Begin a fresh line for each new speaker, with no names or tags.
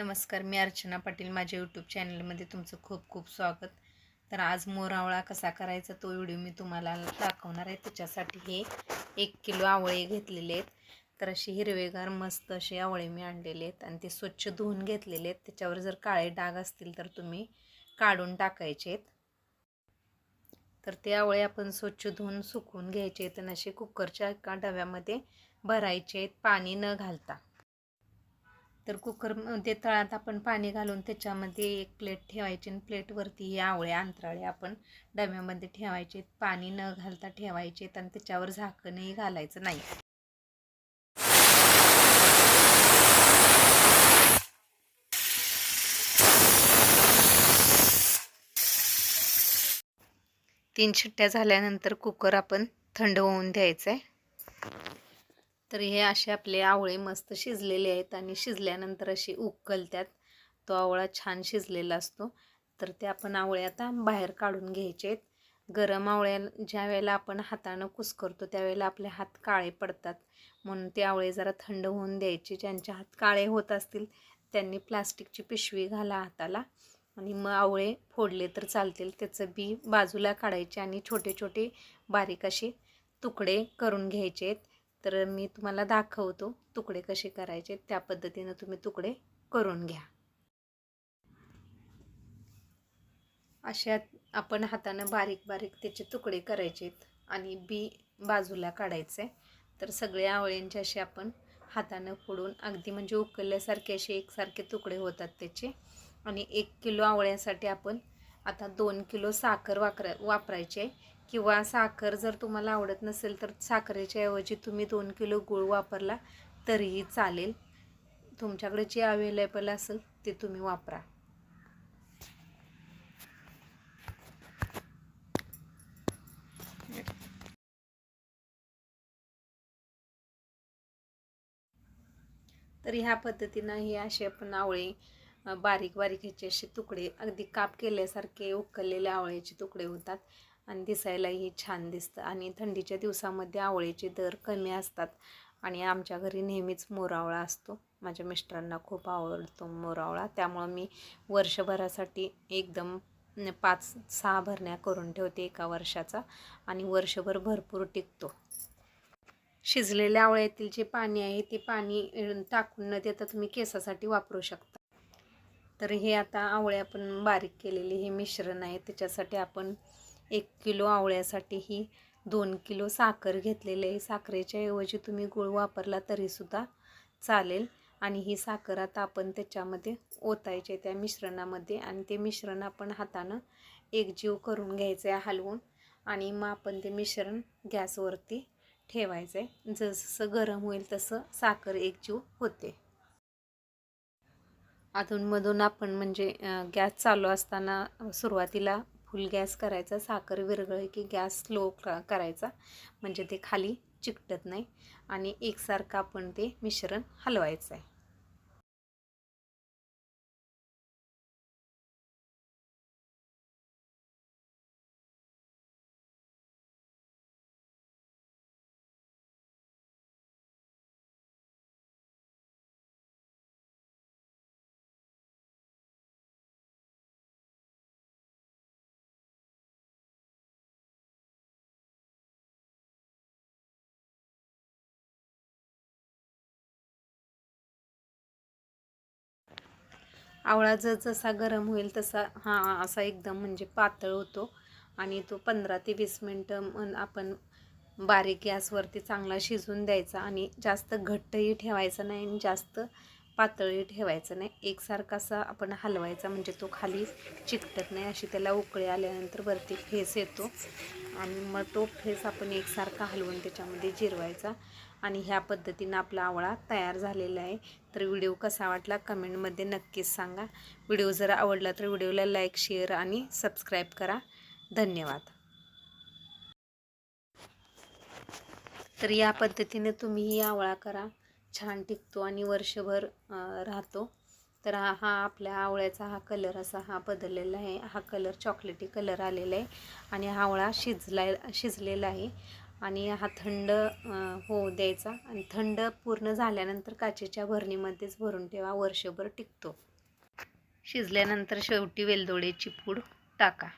नमस्कार मी अर्चना पाटील. माझ्या यूट्यूब चॅनलमध्ये तुमचं खूप खूप स्वागत. तर आज मोरावळा कसा करायचा तो व्हिडिओ मी तुम्हाला दाखवणार आहे. त्याच्यासाठी हे एक किलो आवळे घेतलेले आहेत. तर असे हिरवेगार मस्त असे आवळे मी आणलेले आहेत आणि ते स्वच्छ धुवून घेतलेले आहेत. त्याच्यावर जर काळे डाग असतील तर तुम्ही काढून टाकायचे आहेत. तर ते आवळे आपण स्वच्छ धुवून सुकवून घ्यायचे आहेत आणि असे कुकरच्या एका डव्यामध्ये भरायचे आहेत. पाणी न घालता. तर कुकरमध्ये तळात आपण पाणी घालून त्याच्यामध्ये एक प्लेट ठेवायची आणि प्लेटवरती हे आवळे अंतराळे आपण डब्यामध्ये ठेवायचे. पाणी न घालता ठेवायचे आणि त्याच्यावर झाकणही घालायचं नाही. तीन शिट्ट्या झाल्यानंतर कुकर आपण थंड होऊन द्यायचं आहे तर हे असे आपले आवळे मस्त शिजलेले आहेत आणि शिजल्यानंतर असे उकलतात तो आवळा छान शिजलेला असतो. तर ते आपण आवळे आता बाहेर काढून घ्यायचे आहेत. गरम आवळ्या ज्या वेळेला आपण हातानं कुसकरतो त्यावेळेला आपले हात काळे पडतात. म्हणून ते आवळे जरा थंड होऊन द्यायचे. ज्यांचे हात काळे होत असतील त्यांनी प्लास्टिकची पिशवी घाला हाताला आणि मग आवळे फोडले तर चालतील. त्याचं बी बाजूला काढायचे आणि छोटे छोटे बारीक असे तुकडे करून घ्यायचे आहेत. तर मी तुम्हाला दाखवतो तुकडे कसे करायचे. त्या पद्धतीनं तुम्ही तुकडे करून घ्या. अशा आपण हातानं बारीक बारीक त्याचे तुकडे करायचे आणि बी बाजूला काढायचे. तर सगळ्या आवळ्यांचे असे आपण हातानं फोडून अगदी म्हणजे उकळल्यासारखे असे एकसारखे तुकडे होतात त्याचे. आणि एक किलो आवळ्यासाठी आपण आता दोन किलो साखर वाकर वापरायचे किंवा साखर जर तुम्हाला आवडत नसेल तर साखरेच्या ऐवजी तुम्ही दोन किलो गूळ वापरला तरीही चालेल. तुमच्याकडे जे अवेलेबल असेल ते तुम्ही वापरा. तर ह्या पद्धतीनं हे असे आपण आवळे बारीक बारीक ह्याचे असे तुकडे अगदी काप केल्यासारखे उकललेले आवळ्याचे तुकडे होतात. आणि दिसायलाही छान दिसतं. आणि थंडीच्या दिवसामध्ये आवळेचे दर कमी असतात. आणि आमच्या घरी नेहमीच मोरावळा असतो. माझ्या मिस्टरांना खूप आवडतो मोरावळा. त्यामुळं मी वर्षभरासाठी एकदम पाच सहा भरण्या करून ठेवते एका वर्षाचा. आणि वर्षभर भरपूर टिकतो. शिजलेल्या आवळ्यातील जे पाणी आहे ते पाणी टाकून न देता तुम्ही केसासाठी वापरू शकता. तर हे आता आवळे आपण बारीक केलेले हे मिश्रण आहे. त्याच्यासाठी आपण एक किलो आवळ्यासाठी ही दोन किलो साखर घेतलेली आहे. साखरेच्या ऐवजी तुम्ही गूळ वापरला तरीसुद्धा चालेल. आणि ही साखर आता आपण त्याच्यामध्ये ओतायचे त्या मिश्रणामध्ये. आणि ते मिश्रण आपण हातानं एकजीव करून घ्यायचं आहे हलवून. आणि मग आपण ते मिश्रण गॅसवरती ठेवायचं आहे जसं गरम होईल तसं साखर एकजीव होते. अधूनमधून आपण म्हणजे गॅस चालू असताना सुरुवातीला फुल गॅस करायचा साखर विरघळली की गॅस स्लो करायचा. म्हणजे ते खाली चिकटत नाही. आणि एकसारखं आपण ते मिश्रण हलवायचं आहे आवळा जर जसा गरम होईल तसा हा असा एकदम म्हणजे पातळ होतो. आणि तो पंधरा ते वीस मिनटं आपण बारीक गॅसवरती चांगला शिजून द्यायचा आणि जास्त घट्टही ठेवायचा नाही आणि जास्त पातळही ठेवायचं नाही. एकसारखा असा आपण हलवायचा म्हणजे तो खाली चिकटत नाही अशी त्याला उकळी आल्यानंतर वरती फेस येतो. आणि मग तो फेस आपण एकसारखा हलवून त्याच्यामध्ये जिरवायचा. आणि ह्या पद्धतीनं आपला आवळा तयार झालेला आहे. तर व्हिडिओ कसा वाटला कमेंटमध्ये नक्कीच सांगा. व्हिडिओ जर आवडला तर व्हिडिओला लाईक शेअर आणि सबस्क्राईब करा. धन्यवाद. तर या पद्धतीने तुम्हीही आवळा करा. छान टिकतो आणि वर्षभर राहतो. तर हा हा आपल्या आवळ्याचा हा कलर असा हा बदललेला आहे. हा कलर चॉकलेटी कलर आलेला आहे. आणि हा आवळा शिजला शिजलेला आहे. आणि हा थंड होऊ द्यायचा. आणि थंड पूर्ण झाल्यानंतर काचेच्या भरणीमध्येच भरून ठेवा. वर्षभर टिकतो. शिजल्यानंतर शेवटी वेलदोड्याची पूड टाका.